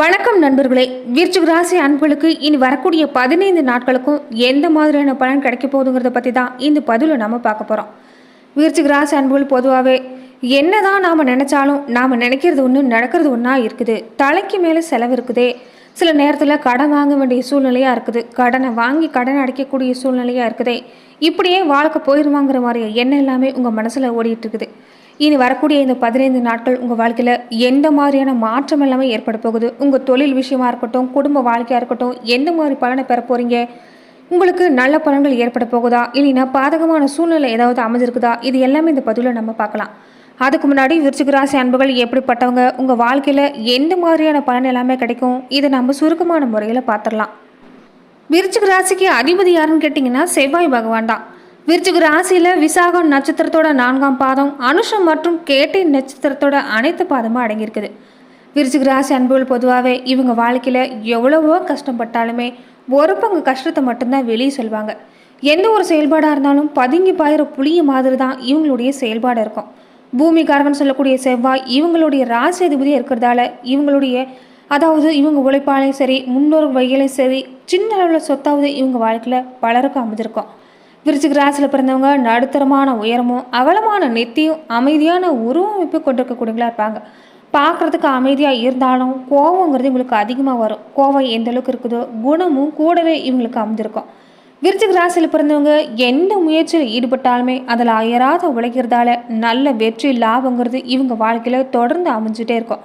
வணக்கம் நண்பர்களே. விருச்சிக ராசி அன்புகளுக்கு இனி வரக்கூடிய பதினைந்து நாட்களுக்கும் எந்த மாதிரியான பலன் கிடைக்க போகுதுங்கிறத பற்றி தான் இந்த பதிவில் நம்ம பார்க்க போகிறோம் விருச்சிக ராசி அன்புகள் பொதுவாகவே என்னதான் நாம் நினச்சாலும் நாம் நினைக்கிறது ஒன்று நடக்கிறது ஒன்றா இருக்குது. தலைக்கு மேலே செலவு இருக்குதே. சில நேரத்தில் கடன் வாங்க வேண்டிய சூழ்நிலையாக இருக்குது. கடனை வாங்கி கடன் அடைக்கக்கூடிய சூழ்நிலையாக இருக்குதே. இப்படியே வாழ்க்கை போயிடுவாங்கிற மாதிரி எண்ணம் எல்லாமே உங்கள் மனசில் ஓடிட்டு இருக்குது. இனி வரக்கூடிய இந்த பதினைந்து நாட்கள் உங்கள் வாழ்க்கையில் எந்த மாதிரியான மாற்றம் எல்லாமே ஏற்பட போகுது? உங்கள் தொழில் விஷயமா இருக்கட்டும் குடும்ப வாழ்க்கையாக இருக்கட்டும் எந்த மாதிரி பலனை பெற போகிறீங்க உங்களுக்கு நல்ல பலன்கள் ஏற்பட போகுதா? இல்லைன்னா பாதகமான சூழ்நிலை ஏதாவது அமைஞ்சிருக்குதா? இது எல்லாமே இந்த பதிவில் நம்ம பார்க்கலாம். அதுக்கு முன்னாடி விருச்சிகராசி அன்புகள் எப்படிப்பட்டவங்க? உங்கள் வாழ்க்கையில் எந்த மாதிரியான பலன் எல்லாமே கிடைக்கும்? இதை நம்ம சுருக்கமான முறையில் பார்த்துடலாம். விருச்சிகராசிக்கு அதிபதி யாருன்னு கேட்டிங்கன்னா செவ்வாய் பகவான் தான். விருச்சிக ராசியில் விசாகம் நட்சத்திரத்தோட நான்காம் பாதம் அனுஷம் மற்றும் கேட்டை நட்சத்திரத்தோட அனைத்து பாதமும் அடங்கியிருக்குது. விருச்சிக ராசி அன்புகள் பொதுவாகவே இவங்க வாழ்க்கையில் எவ்வளவோ கஷ்டப்பட்டாலுமே ஒரு பங்கு கஷ்டத்தை மட்டும்தான் வெளியே சொல்லுவாங்க எந்த ஒரு செயல்பாடாக இருந்தாலும் பதுங்கி பாயிற புளிய மாதிரி தான் இவங்களுடைய செயல்பாடு இருக்கும். பூமிகாரகன் சொல்லக்கூடிய செவ்வாய் இவங்களுடைய ராசி அதிபதியாக இருக்கிறதால இவங்களுடைய அதாவது இவங்க உழைப்பாலையும் சரி முன்னோர் வகையிலையும் சரி சின்ன அளவில் சொத்தாவது இவங்க வாழ்க்கையில் பலருக்கும் அமைஞ்சிருக்கும். விருச்சிக ராசியில் பிறந்தவங்க நடுத்தரமான உயரமும் அவலமான நெத்தியும் அமைதியான உருவமைப்பு கொண்டிருக்கக்கூடியவங்களா இருப்பாங்க. பார்க்குறதுக்கு அமைதியாக இருந்தாலும் கோவங்கிறது இவங்களுக்கு அதிகமாக வரும். கோவம் எந்த அளவுக்கு இருக்குதோ குணமும் கூடவே இவங்களுக்கு அமைஞ்சிருக்கும். விருச்சிக ராசியில் பிறந்தவங்க எந்த முயற்சியில் ஈடுபட்டாலுமே அதில் அயராத உழைக்கிறதால நல்ல வெற்றி லாபங்கிறது இவங்க வாழ்க்கையில் தொடர்ந்து அமைஞ்சிட்டே இருக்கும்.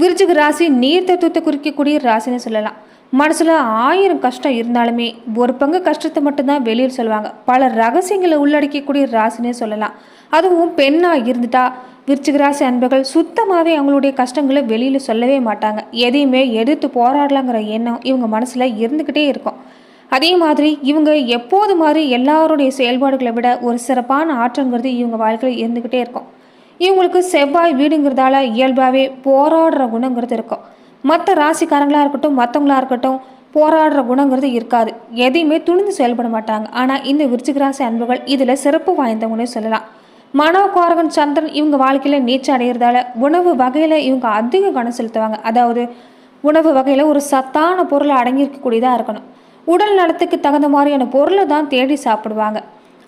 விருச்சிக ராசி நீர் தத்துவத்தை குறிக்கக்கூடிய ராசின்னு சொல்லலாம். மனசில் ஆயிரம் கஷ்டம் இருந்தாலுமே ஒரு பங்கு கஷ்டத்தை மட்டும்தான் வெளியில் சொல்லுவாங்க. பல ரகசியங்களை உள்ளடக்கக்கூடிய ராசினே சொல்லலாம். அதுவும் பெண்ணாக இருந்துட்டா விருச்சிக ராசி அன்பர்கள் சுத்தமாகவே அவங்களுடைய கஷ்டங்களை வெளியில் சொல்லவே மாட்டாங்க. எதையுமே எதிர்த்து போராடலாங்கிற எண்ணம் இவங்க மனசில் இருந்துக்கிட்டே இருக்கும். அதே மாதிரி இவங்க எப்போது மாதிரி எல்லாருடைய செயல்பாடுகளை விட ஒரு சிறப்பான ஆற்றங்கிறது இவங்க வாழ்க்கையில் இருந்துக்கிட்டே இருக்கும். இவங்களுக்கு செவ்வாய் வீடுங்கிறதால இயல்பாகவே போராடுற குணங்கிறது இருக்கும். மற்ற ராசிக்காரங்களாக இருக்கட்டும் மற்றவங்களா இருக்கட்டும் போராடுற குணங்கிறது இருக்காது. எதையுமே துணிந்து செயல்பட மாட்டாங்க. ஆனால் இந்த விருச்சிகராசி அன்புகள் இதில் சிறப்பு வாய்ந்தவங்களே சொல்லலாம். மனோகாரகன் சந்திரன் இவங்க வாழ்க்கையில் நீச்சல் அடைகிறதால உணவு வகையில் இவங்க அதிக கவனம் செலுத்துவாங்க. அதாவது உணவு வகையில் ஒரு சத்தான பொருளை அடங்கியிருக்கக்கூடியதாக இருக்கணும். உடல் நலத்துக்கு தகுந்த மாதிரியான பொருளை தான் தேடி சாப்பிடுவாங்க.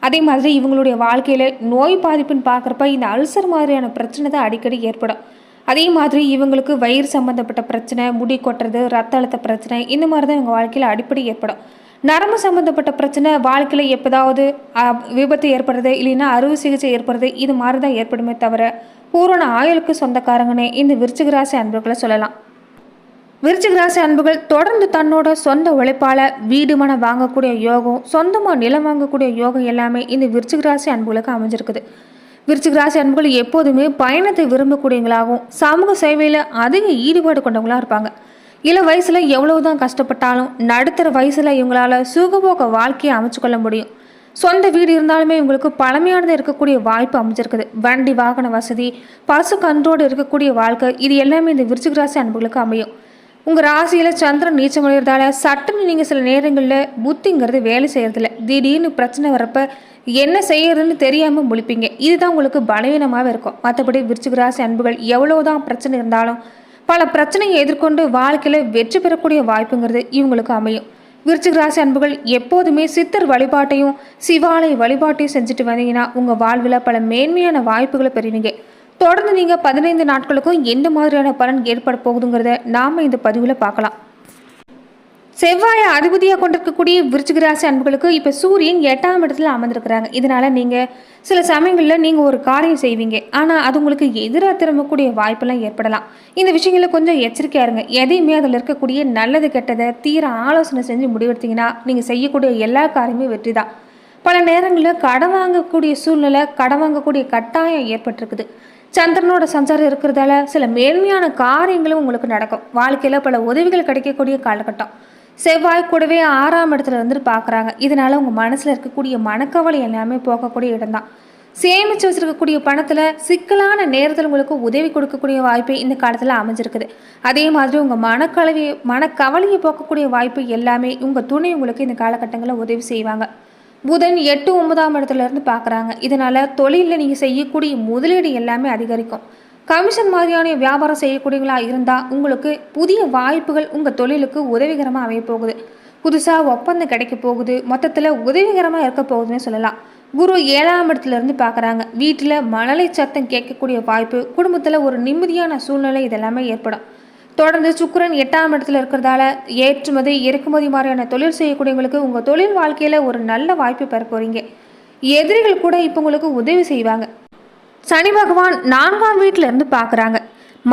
அதே மாதிரி இவங்களுடைய வாழ்க்கையில் நோய் பாதிப்புன்னு பார்க்குறப்ப இந்த அல்சர் மாதிரியான பிரச்சனை தான் அடிக்கடி ஏற்படும். அதே மாதிரி இவங்களுக்கு வயிறு சம்மந்தப்பட்ட பிரச்சனை முடி கொட்டுறது ரத்த அழுத்த பிரச்சனை இந்த மாதிரி தான் இவங்க வாழ்க்கையில் அடிப்படை ஏற்படும். நரம்பு சம்மந்தப்பட்ட பிரச்சனை வாழ்க்கையில் எப்போதாவது விபத்து ஏற்படுறது இல்லைன்னா அறுவை சிகிச்சை ஏற்படுறது இது மாதிரி தான் ஏற்படுமே தவிர பூரண ஆயுளுக்கு சொந்தக்காரங்கனே இந்த விருச்சிகராசி அன்புகளை சொல்லலாம். விருச்சிகராசி அன்புகள் தொடர்ந்து தன்னோட சொந்த உழைப்பால் வீடு மனம் வாங்கக்கூடிய யோகம் சொந்தமாக நிலம் வாங்கக்கூடிய யோகம் எல்லாமே இந்த விருச்சிகராசி அன்புகளுக்கு அமைஞ்சிருக்குது. விருச்சிக ராசி அன்புகள் எப்போதுமே பயணத்தை விரும்பக்கூடியவங்களாகவும் சமூக சேவையில் அதிக ஈடுபாடு கொண்டவங்களா இருப்பாங்க. இள வயசில் எவ்வளவுதான் கஷ்டப்பட்டாலும் நடுத்தர வயசில் இவங்களால் சுகபோக வாழ்க்கையை அமைச்சுக்கொள்ள முடியும். சொந்த வீடு இருந்தாலுமே இவங்களுக்கு பழமையானதாக இருக்கக்கூடிய வாய்ப்பு அமைஞ்சிருக்குது. வண்டி வாகன வசதி பசு கன்றோடு இருக்கக்கூடிய வாழ்க்கை இது எல்லாமே இந்த விருச்சிக ராசி அன்புகளுக்கு அமையும். உங்கள் ராசியில் சந்திரன் நீச்சமடைகிறதால சட்டுன்னு நீங்கள் சில நேரங்களில் புத்திங்கிறது வேலை செய்கிறதில்ல திடீர்னு பிரச்சனை வரப்போ என்ன செய்யறதுன்னு தெரியாமல் முழிப்பீங்க. இதுதான் உங்களுக்கு பலவீனமாகவே இருக்கும். மற்றபடி விருச்சிக ராசி அன்புகள் எவ்வளோதான் பிரச்சனை இருந்தாலும் பல பிரச்சனையை எதிர்கொண்டு வாழ்க்கையில் வெற்றி பெறக்கூடிய வாய்ப்புங்கிறது இவங்களுக்கு அமையும். விருச்சிக ராசி அன்புகள் எப்போதுமே சித்தர் வழிபாட்டையும் சிவாலய வழிபாட்டையும் செஞ்சுட்டு வந்தீங்கன்னா உங்கள் வாழ்வில் பல மேன்மையான வாய்ப்புகளை பெறுவீங்க. தொடர்ந்து நீங்கள் பதினைந்து நாட்களுக்கும் எந்த மாதிரியான பலன் ஏற்பட போகுதுங்கிறத நாம் இந்த பதிவில் பார்க்கலாம். செவ்வாயை அதிபதியாக கொண்டிருக்கக்கூடிய விருச்சிக ராசி அன்புகளுக்கு இப்போ சூரியன் எட்டாம் இடத்துல அமர்ந்திருக்கிறாங்க. இதனால் நீங்கள் சில சமயங்களில் நீங்கள் ஒரு காரியம் செய்வீங்க. ஆனால் அது உங்களுக்கு எதிராக திரும்பக்கூடிய வாய்ப்பெல்லாம் ஏற்படலாம். இந்த விஷயங்களில் கொஞ்சம் எச்சரிக்கையா இருங்க. எதையுமே அதில் இருக்கக்கூடிய நல்லது கெட்டதை தீர ஆலோசனை செஞ்சு முடிவெடுத்தீங்கன்னா நீங்கள் செய்யக்கூடிய எல்லா காரியமே வெற்றி தான் பல நேரங்களில் கடன் வாங்கக்கூடிய சூழ்நிலை கடன் வாங்கக்கூடிய கட்டாயம் ஏற்பட்டிருக்குது. சந்திரனோட சஞ்சாரம் இருக்கிறதால சில மேன்மையான காரியங்களும் உங்களுக்கு நடக்கும். வாழ்க்கையில் பல உதவிகள் கிடைக்கக்கூடிய காலகட்டம். செவ்வாய் கூடவே ஆறாம் இடத்துல இருந்து பார்க்குறாங்க. இதனால உங்கள் மனசில் இருக்கக்கூடிய மனக்கவலை எல்லாமே போகக்கூடிய இடம்தான். சேமித்து வச்சுருக்கக்கூடிய பணத்தில் சிக்கலான நேரத்தில் உங்களுக்கு உதவி கொடுக்கக்கூடிய வாய்ப்பு இந்த காலத்தில் அமைஞ்சிருக்குது. அதே மாதிரி உங்கள் மனக்கலவையை மனக்கவலையை போக்கக்கூடிய வாய்ப்பு எல்லாமே உங்கள் துணை உங்களுக்கு இந்த காலகட்டங்களில் உதவி செய்வாங்க. புதன் எட்டு ஒன்பதாம் இடத்துல இருந்து பார்க்குறாங்க. இதனால் தொழிலில் நீங்கள் செய்யக்கூடிய முதலீடு எல்லாமே அதிகரிக்கும். கமிஷன் மாதிரியான வியாபாரம் செய்யக்கூடியவங்களா இருந்தால் உங்களுக்கு புதிய வாய்ப்புகள் உங்கள் தொழிலுக்கு உதவிகரமாக அமைய போகுது. புதுசாக ஒப்பந்தம் கிடைக்க போகுது. மொத்தத்தில் உதவிகரமாக இருக்க போகுதுன்னு சொல்லலாம். குரு ஏழாம் இடத்துல இருந்து பார்க்குறாங்க. வீட்டில் மழலை சத்தம் கேட்கக்கூடிய வாய்ப்பு குடும்பத்தில் ஒரு நிம்மதியான சூழ்நிலை இதெல்லாமே ஏற்படும். தொடர்ந்து சுக்கரன் எட்டாம் இடத்துல இருக்கிறதால ஏற்றுமதி இறக்குமதி மாதிரியான தொழில் செய்யக்கூடியவங்களுக்கு உங்கள் தொழில் வாழ்க்கையில் ஒரு நல்ல வாய்ப்பு பெற போகிறீங்க எதிரிகள் கூட இப்போ உங்களுக்கு உதவி செய்வாங்க. சனி பகவான் நான்காம் வீட்டில இருந்து பார்க்குறாங்க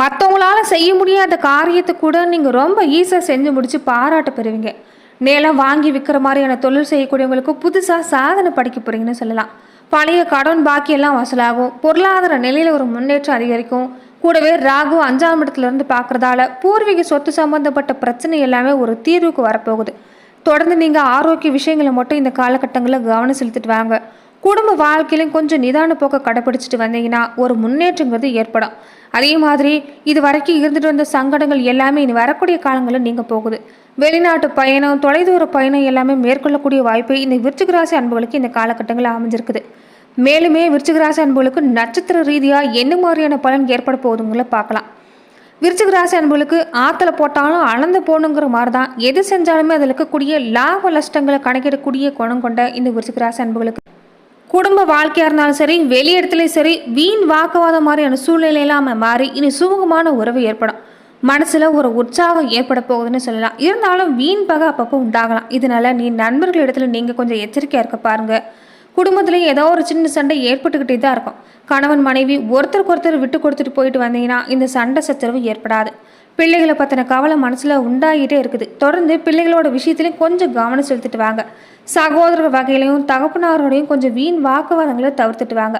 மற்றவங்களால செய்ய முடியாத காரியத்தை கூட நீங்கள் ரொம்ப ஈஸியாக செஞ்சு முடிச்சு பாராட்ட பெறுவீங்க. நிலம் வாங்கி விற்கிற மாதிரியான தொழில் செய்யக்கூடியவங்களுக்கு புதுசாக சாதனை படிக்க போகிறீங்கன்னு சொல்லலாம். பழைய கடன் பாக்கியெல்லாம் வசூலாகும். பொருளாதார நிலையில் ஒரு முன்னேற்றம் அதிகரிக்கும். கூடவே ராகு அஞ்சாம் இடத்துலேருந்து இருந்து பூர்வீக சொத்து சம்பந்தப்பட்ட பிரச்சனை எல்லாமே ஒரு தீர்வுக்கு வரப்போகுது. தொடர்ந்து நீங்கள் ஆரோக்கிய விஷயங்களை மட்டும் இந்த காலகட்டங்களில் கவனம் செலுத்திட்டு வாங்க. குடும்ப வாழ்க்கையிலும் கொஞ்சம் நிதான போக்க கடைப்பிடிச்சிட்டு வந்தீங்கன்னா ஒரு முன்னேற்றங்கிறது ஏற்படும். அதே மாதிரி இது வரைக்கும் இருந்துட்டு வந்த சங்கடங்கள் எல்லாமே இனி வரக்கூடிய காலங்களில் நீங்கள் போகுது. வெளிநாட்டு பயணம் தொலைதூர பயணம் எல்லாமே மேற்கொள்ளக்கூடிய வாய்ப்பு இந்த விருச்சிகராசி அன்புகளுக்கு இந்த காலகட்டங்களில் அமைஞ்சிருக்குது. மேலுமே விருச்சிகராசி அன்புகளுக்கு நட்சத்திர ரீதியாக என்ன மாதிரியான பலன் ஏற்பட போகுதுங்களை பார்க்கலாம். விருச்சிகராசி அன்புகளுக்கு ஆற்றுல போட்டாலும் அளந்து போகணுங்கிற மாதிரி தான் எது செஞ்சாலுமே அதில் இருக்கக்கூடிய லாப நஷ்டங்களை கணக்கிடக்கூடிய குணம் கொண்ட இந்த விருச்சிகராசி அன்புகளுக்கு. குடும்ப வாழ்க்கையாக இருந்தாலும் சரி வெளி இடத்துலையும் சரி வீண் வாக்குவாதம் மாதிரியான சூழ்நிலை இல்லாமல் மாறி இனி சுமூகமான உறவு ஏற்படும். மனசில் ஒரு உற்சாகம் ஏற்பட போகுதுன்னு சொல்லலாம். இருந்தாலும் வீண் பகை அப்பப்போ உண்டாகலாம். இதனால நீ நண்பர்கள் இடத்துல நீங்கள் கொஞ்சம் எச்சரிக்கையாக இருக்க பாருங்கள் குடும்பத்துலேயும் ஏதோ ஒரு சின்ன சண்டை ஏற்பட்டுக்கிட்டே தான் இருக்கும். கணவன் மனைவி ஒருத்தருக்கு ஒருத்தர் விட்டு கொடுத்துட்டு போயிட்டு வந்தீங்கன்னா இந்த சண்டை சச்சரவு ஏற்படாது. பிள்ளைகளை பற்றின கவலை மனசில் உண்டாகிட்டே இருக்குது. தொடர்ந்து பிள்ளைகளோட விஷயத்துலையும் கொஞ்சம் கவனம் செலுத்திட்டு வாங்க. சகோதரர் வகையிலையும் தகப்பனாரோடையும் கொஞ்சம் வீண் வாக்குவாதங்களை தவிர்த்துட்டு வாங்க.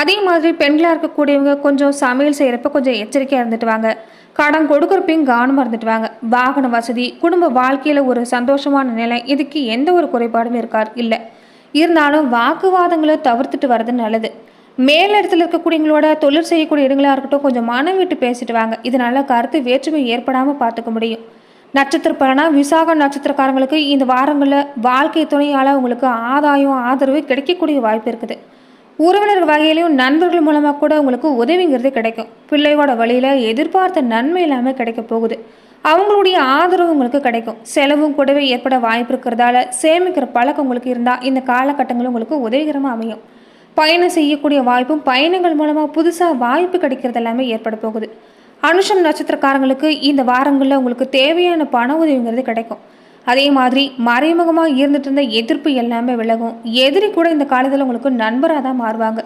அதே மாதிரி பெண்களாக இருக்கக்கூடியவங்க கொஞ்சம் சமையல் செய்கிறப்ப கொஞ்சம் எச்சரிக்கையாக இருந்துட்டு வாங்க. கடன் கொடுக்குறப்பையும் கவனமாக இருந்துட்டு வாங்க. வாகன வசதி குடும்ப வாழ்க்கையில் ஒரு சந்தோஷமான நிலை. இதுக்கு எந்த ஒரு குறைபாடும் இருக்கார் இல்லை. இருந்தாலும் வாக்குவாதங்களை தவிர்த்துட்டு வர்றது நல்லது. மேலிடத்தில் இருக்கக்கூடியவங்களோட தொழில் செய்யக்கூடிய இடங்களாக இருக்கட்டும் கொஞ்சம் மனம் விட்டு பேசிட்டு வாங்க. இதனால் கருத்து வேற்றுமை ஏற்படாமல் பார்த்துக்க முடியும். நட்சத்திர பலனா விசாக நட்சத்திரக்காரங்களுக்கு இந்த வாரங்களில் வாழ்க்கை துணையால் உங்களுக்கு ஆதாயம் ஆதரவு கிடைக்கக்கூடிய வாய்ப்பு இருக்குது. உறவினர் வகையிலையும் நண்பர்கள் மூலமாக கூட உங்களுக்கு உதவிங்கிறது கிடைக்கும். பிள்ளையோட வழியில் எதிர்பார்த்த நன்மை இல்லாமல் கிடைக்க போகுது. அவங்களுடைய ஆதரவு உங்களுக்கு கிடைக்கும். செலவும் கூடவே ஏற்பட வாய்ப்பு இருக்கிறதால சேமிக்கிற பழக்கம் உங்களுக்கு இருந்தால் இந்த காலகட்டங்களும் உங்களுக்கு உதவிகரமாக அமையும். பயணம் செய்யக்கூடிய வாய்ப்பும் பயணங்கள் மூலமாக புதுசாக வாய்ப்பு கிடைக்கிறது எல்லாமே ஏற்பட போகுது. அனுஷம் நட்சத்திரக்காரங்களுக்கு இந்த வாரங்களில் உங்களுக்கு தேவையான பண உதவிங்கிறது கிடைக்கும். அதே மாதிரி மறைமுகமாக இருந்துட்டு இருந்த எதிர்ப்பு எல்லாமே விலகும். எதிரி கூட இந்த காலத்தில் உங்களுக்கு நண்பராக தான் மாறுவாங்க.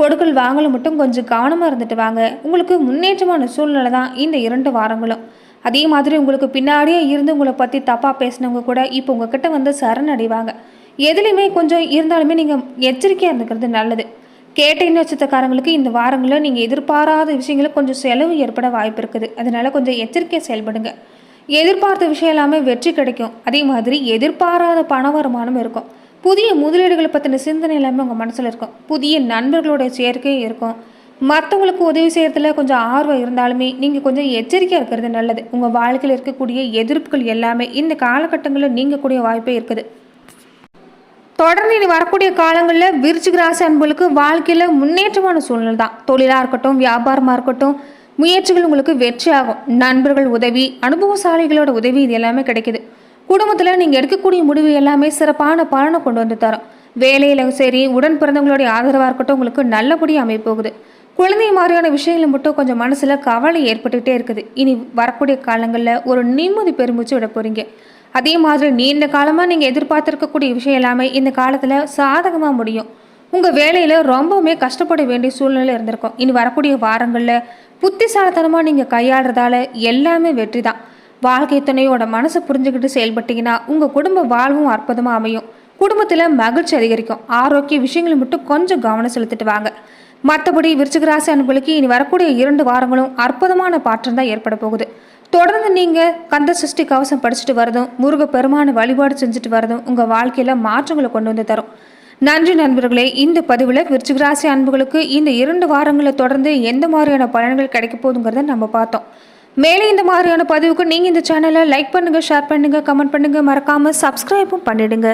கொடுக்கல் வாங்கல மட்டும் கொஞ்சம் கவனமாக இருந்துட்டு வாங்க. உங்களுக்கு முன்னேற்றமான சூழ்நிலை தான் இந்த இரண்டு வாரங்களும். அதே மாதிரி உங்களுக்கு பின்னாடியே இருந்து உங்களை பற்றி தப்பாக பேசினவங்க கூட இப்போ உங்ககிட்ட வந்து சரணடைவாங்க. எதுலேயுமே கொஞ்சம் இருந்தாலுமே நீங்கள் எச்சரிக்கையாக இருந்துக்கிறது நல்லது. கேட்டை நட்சத்திரக்காரங்களுக்கு இந்த வாரங்களில் நீங்கள் எதிர்பாராத விஷயங்களுக்கு கொஞ்சம் செலவு ஏற்பட வாய்ப்பு இருக்குது. அதனால கொஞ்சம் எச்சரிக்கையாக செயல்படுங்க. எதிர்பார்த்த விஷயம் எல்லாமே வெற்றி கிடைக்கும். அதே மாதிரி எதிர்பாராத பண வருமானம் இருக்கும். புதிய முதலீடுகளை பற்றின சிந்தனை எல்லாமே உங்கள் மனசில் இருக்கும். புதிய நண்பர்களோட சேர்க்கையும் இருக்கும். மற்றவங்களுக்கு உதவி செய்கிறதுல கொஞ்சம் ஆர்வம் இருந்தாலுமே நீங்கள் கொஞ்சம் எச்சரிக்கையாக இருக்கிறது நல்லது. உங்கள் வாழ்க்கையில் இருக்கக்கூடிய எதிர்ப்புகள் எல்லாமே இந்த காலகட்டங்களில் நீங்கக்கூடிய வாய்ப்பே இருக்குது. தொடர்ந்து இனி வரக்கூடிய காலங்களில் விருச்சிக ராசி அன்புகளுக்கு வாழ்க்கையில் முன்னேற்றமான சூழ்நிலை தான். தொழிலாக இருக்கட்டும் வியாபாரமாக இருக்கட்டும் முயற்சிகள் உங்களுக்கு வெற்றியாகும். நண்பர்கள் உதவி அனுபவசாலிகளோட உதவி இது எல்லாமே கிடைக்குது. குடும்பத்தில் நீங்கள் எடுக்கக்கூடிய முடிவு எல்லாமே சிறப்பான பலனை கொண்டு வந்து தரும். வேலையில் சரி உடன் பிறந்தவங்களுடைய ஆதரவாக இருக்கட்டும் உங்களுக்கு நல்லபடியாக அமைப்போகுது. குழந்தை மாதிரியான விஷயங்களை மட்டும் கொஞ்சம் மனசில் கவலை ஏற்பட்டுக்கிட்டே இருக்குது. இனி வரக்கூடிய காலங்களில் ஒரு நிம்மதி பெருமூச்சு விட போகிறீங்க அதே மாதிரி நீண்ட காலமாக நீங்கள் எதிர்பார்த்துருக்கக்கூடிய விஷயம் எல்லாமே இந்த காலத்தில் சாதகமாக முடியும். உங்கள் வேலையில் ரொம்பவுமே கஷ்டப்பட வேண்டிய சூழ்நிலை இருந்திருக்கும். இனி வரக்கூடிய வாரங்களில் புத்திசாலித்தனமாக நீங்கள் கையாளுறதால எல்லாமே வெற்றி தான் வாழ்க்கை துணையோட மனசை புரிஞ்சுக்கிட்டு செயல்பட்டீங்கன்னா உங்கள் குடும்ப வாழ்வும் அற்புதமாக அமையும். குடும்பத்தில் மகிழ்ச்சி அதிகரிக்கும். ஆரோக்கிய விஷயங்களை மட்டும் கொஞ்சம் கவனம் செலுத்திட்டு வாங்க. மற்றபடி விருச்சிகராசி அன்புகளுக்கு இனி வரக்கூடிய இரண்டு வாரங்களும் அற்புதமான பாற்றம் தான் ஏற்பட போகுது. தொடர்ந்து நீங்கள் கந்த சஷ்டி கவசம் படிச்சுட்டு வரதும் முருக பெருமான வழிபாடு செஞ்சுட்டு வரதும் உங்கள் வாழ்க்கையில் மாற்றங்களை கொண்டு வந்து தரும். நன்றி நண்பர்களே இந்த பதிவில் விருச்சிகராசி அன்புகளுக்கு இந்த இரண்டு வாரங்களை தொடர்ந்து எந்த மாதிரியான பலன்கள் கிடைக்க போகுதுங்கிறத நம்ம பார்த்தோம். மேலே இந்த மாதிரியான பதிவுக்கு நீங்கள் இந்த சேனலை லைக் பண்ணுங்கள் ஷேர் பண்ணுங்கள் கமெண்ட் பண்ணுங்கள் மறக்காமல் சப்ஸ்கிரைபும் பண்ணிடுங்க.